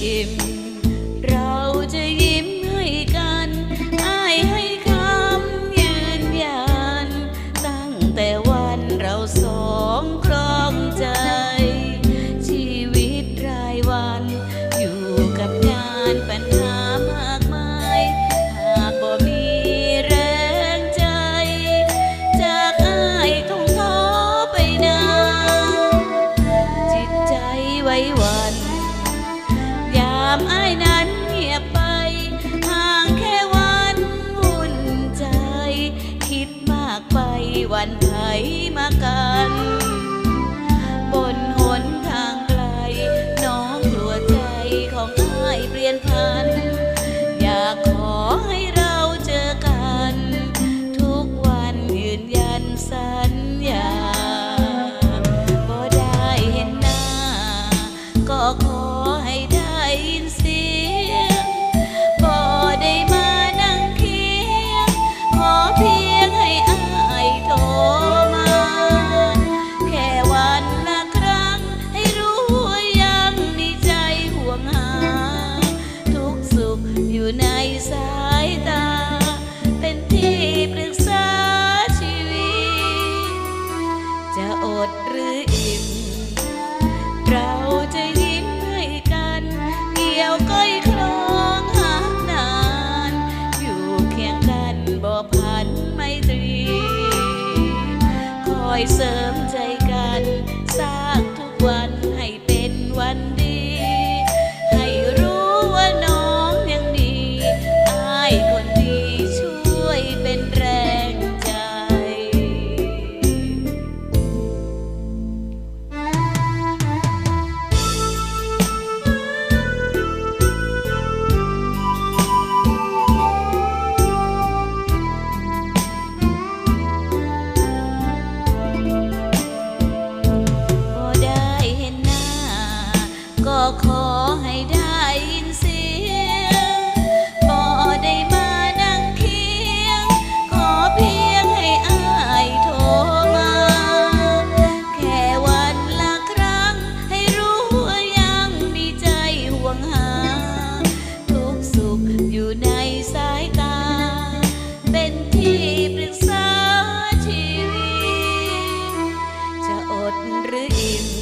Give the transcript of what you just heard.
เราจะยิ้มให้กันให้คำยืนยัน ตั้งแต่วันเราสองครองใจ ชีวิตรายวันอยู่กับงานปัญากไปวันไทยมากัน บนหนทางไกล น้องกลัวใจของอ้ายเปลี่ยนพัน อยากขอให้เราเจอกัน ทุกวันยืนยันสัญญาบ่ได้เห็นหน้า ก็ขอ I said. rein